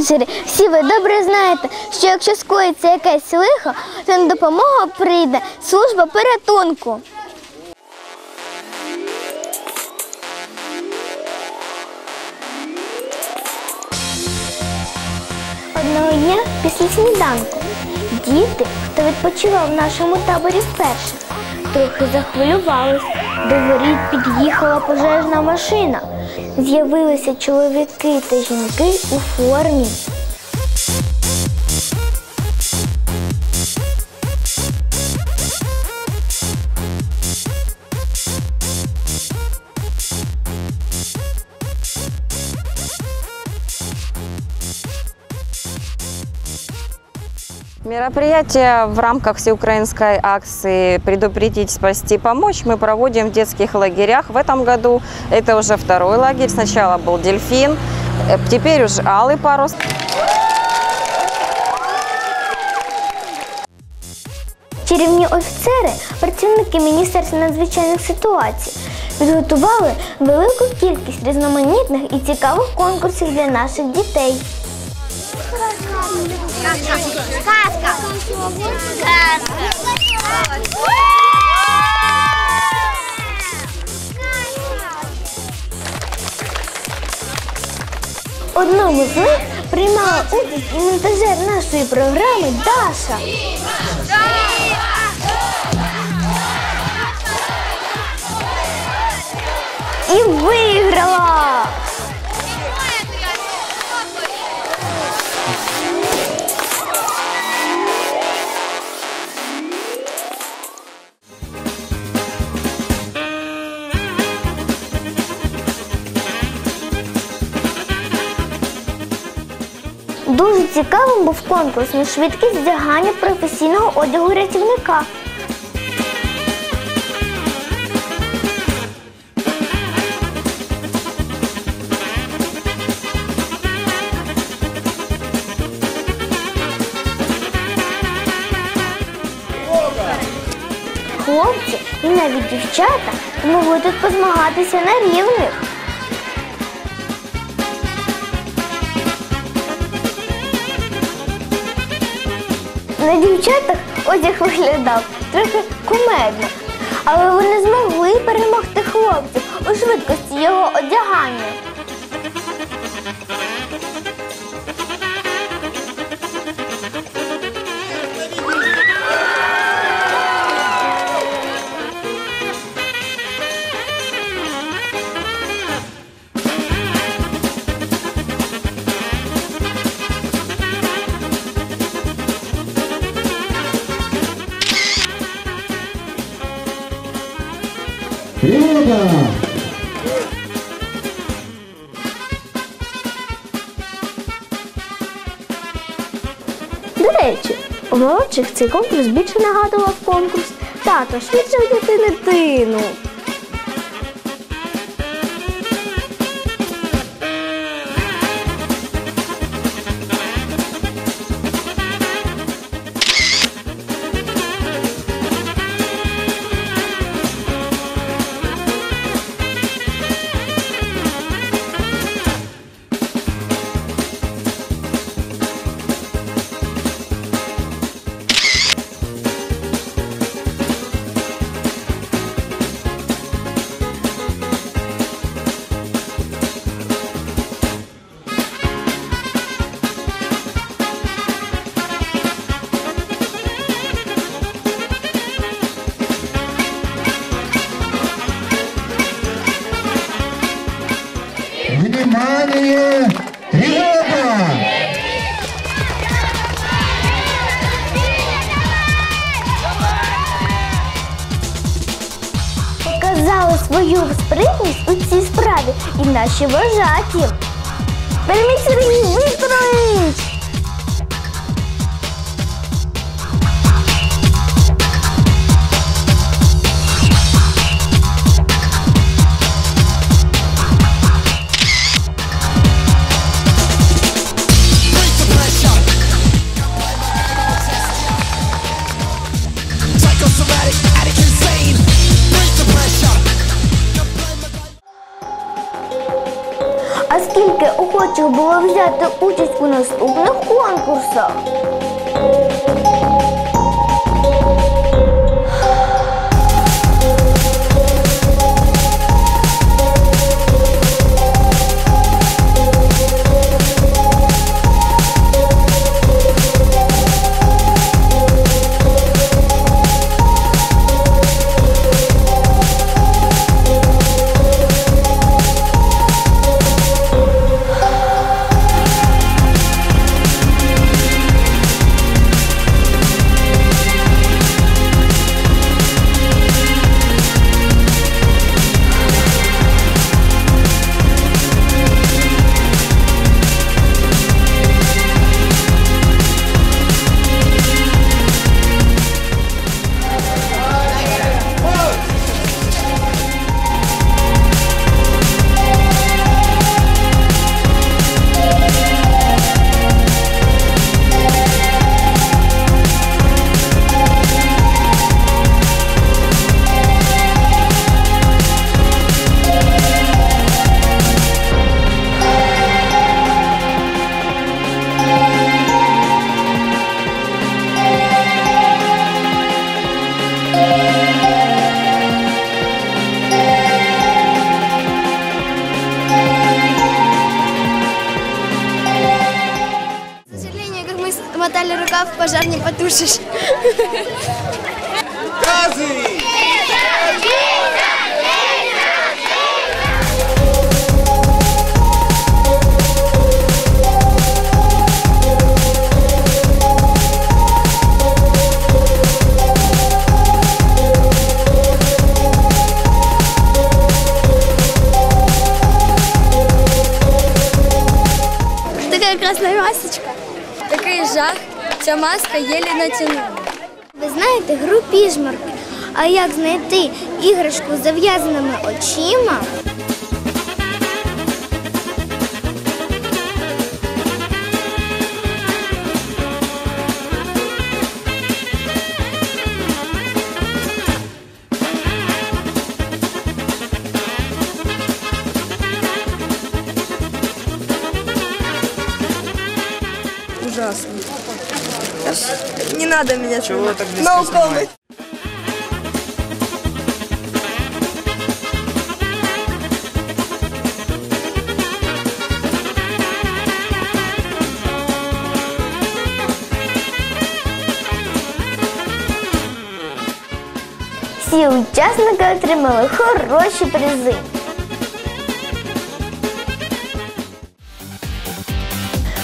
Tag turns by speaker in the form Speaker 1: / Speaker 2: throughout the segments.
Speaker 1: Менеджери, всі ви добре знаєте, що якщо скоїться якесь лихо, то на допомогу прийде служба порятунку. Одного дня після сніданку діти, хто відпочивав в нашому таборі вперше, трохи захвилювались. До воріт під'їхала пожежна машина. З'явилися чоловіки та жінки у формі.
Speaker 2: Мероприятие в рамках всеукраинской акции «Предупредить, спасти, помочь» мы проводим в детских лагерях. В этом году это уже второй лагерь. Сначала был «Дельфин», э, теперь уже «Алый парус».
Speaker 1: Чарівні офіцери, працівники Міністерства надзвичайних ситуацій, підготували велику кількість різноманітних і цікавих конкурсів для наших дітей.
Speaker 3: Сказка.
Speaker 1: Одному з них приймала участь і монтажер нашої програми Даша. І виграла! Цікавим був конкурс на швидкість вдягання професійного одягу рятівника. Хлопці і навіть дівчата могли тут позмагатися на рівних. На дівчатах одяг виглядав трохи кумедно, але вони змогли перемогти хлопців у швидкості його одягання.
Speaker 4: Тревога!
Speaker 1: До речі, у молодших цей конкурс більше нагадував конкурс Тато, швидше дитини дитину. свою спритність у цій справі і наші вожаті. Переміг Сергій Вікторович! Було взяти участь у наступних конкурсах?
Speaker 3: Как мы мотали рукав, пожар не потушишь. Такая красная масочка
Speaker 5: Такий жах, ця маска єлі натягнула.
Speaker 1: Ви знаєте гру піжмарки. А як знайти іграшку з зав'язаними очима?
Speaker 5: Надо меня Чего так науколы.
Speaker 1: Всі учасники отримали хороші призи.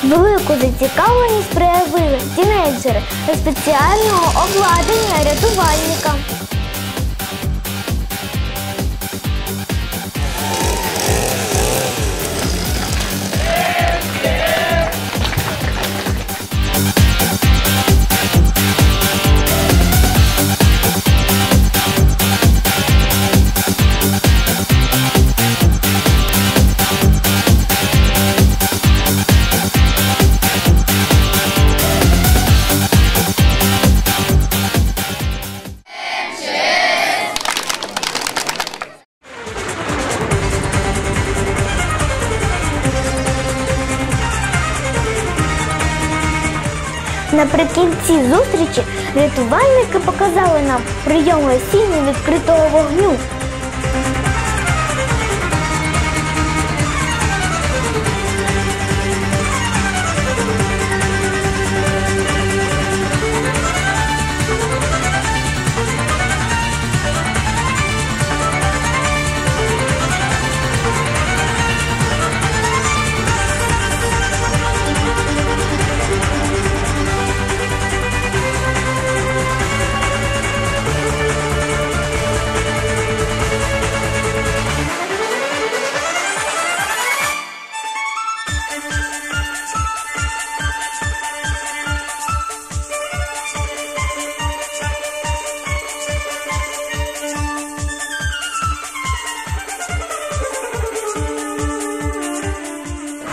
Speaker 1: Велику зацікавленість проявили тінейджери до спеціального обладнання рятувальника. Наприкінці зустрічі рятувальники показали нам прийом гасіння відкритого вогню.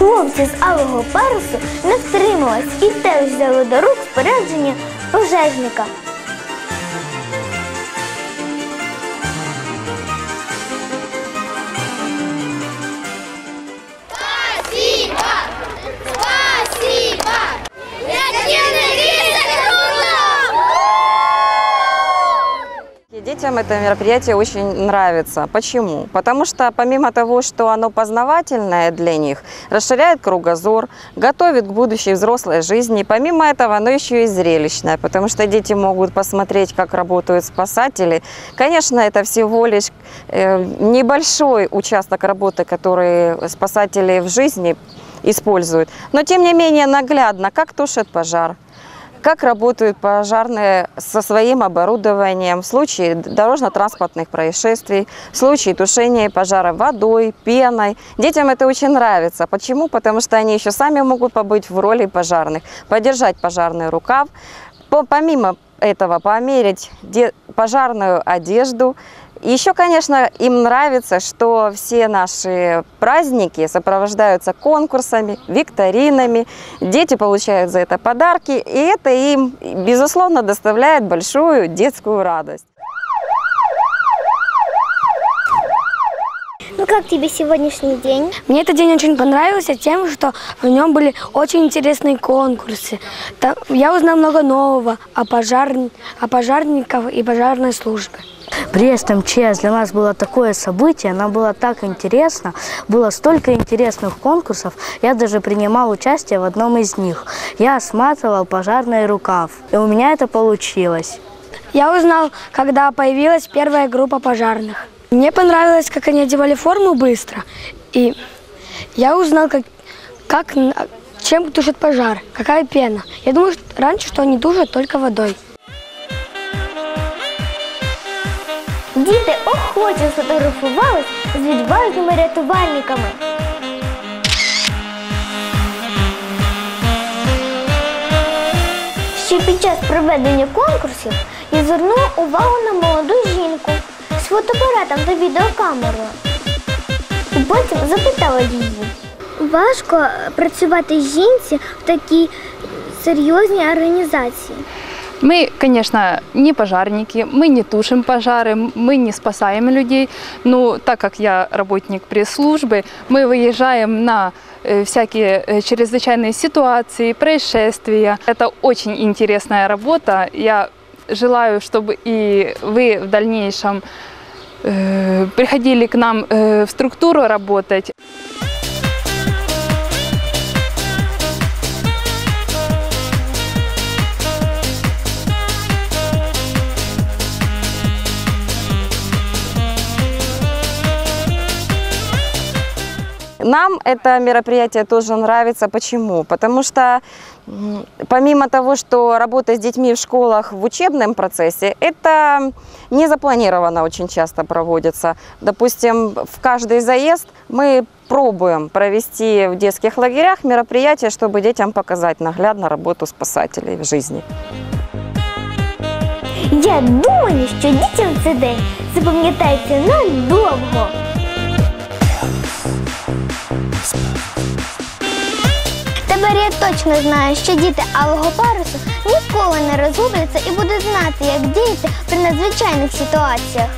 Speaker 1: Хлопці з алого парусу не втримались і теж взяли до рук спорядження пожежника.
Speaker 2: Детям это мероприятие очень нравится. Почему? Потому что помимо того, что оно познавательное для них, расширяет кругозор, готовит к будущей взрослой жизни, помимо этого оно еще и зрелищное, потому что дети могут посмотреть, как работают спасатели. Конечно, это всего лишь э, небольшой участок работы, который спасатели в жизни используют, но тем не менее наглядно, как тушат пожар, как работают пожарные со своим оборудованием в случае дорожно-транспортных происшествий, в случае тушения пожара водой, пеной. Детям это очень нравится. Почему? Потому что они еще сами могут побыть в роли пожарных, подержать пожарный рукав, по- помимо этого померить пожарную одежду. Еще, конечно, им нравится, что все наши праздники сопровождаются конкурсами, викторинами. Дети получают за это подарки, и это им, безусловно, доставляет большую детскую радость.
Speaker 1: Ну как тебе сегодняшний день?
Speaker 6: Мне этот день очень понравился тем, что в нем были очень интересные конкурсы. Та- Я узнал много нового о, пожар... о пожарниках и пожарной службе.
Speaker 7: Брест МЧС для нас было такое событие, нам было так интересно, было столько интересных конкурсов, я даже принимал участие в одном из них. Я осматривал пожарный рукав, и у меня это получилось.
Speaker 6: Я узнал, когда появилась первая группа пожарных. Мне понравилось, как они одевали форму быстро. И я узнал, как, как чем тушат пожар, какая пена. Я думаю, что раньше, что они тушат только водой.
Speaker 1: Діти охоче сфотографувались з відважними рятувальниками. Ще під час проведення конкурсів я звернула увагу на молоду жінку з фотоапаратом та відеокамерою. І потім запитала її. Важко працювати жінці в такій серйозній організації.
Speaker 8: Мы, конечно, не пожарники, мы не тушим пожары, мы не спасаем людей, но так как я работник пресс-службы, мы выезжаем на э, всякие э, чрезвычайные ситуации, происшествия. Это очень интересная работа. Я желаю, чтобы и вы в дальнейшем э, приходили к нам в структуру работать.
Speaker 2: Нам это мероприятие тоже нравится. Почему? Потому что помимо того, что работа с детьми в школах в учебном процессе, это не запланированно очень часто проводится. Допустим, в каждый заезд мы пробуем провести в детских лагерях мероприятие, чтобы детям показать наглядно работу спасателей в жизни.
Speaker 1: Я думаю, що дітям цей день запам'ятається надовго. Тепер я точно знаю, що діти алого парусу ніколи не розгубляться і будуть знати, як діяти при надзвичайних ситуаціях.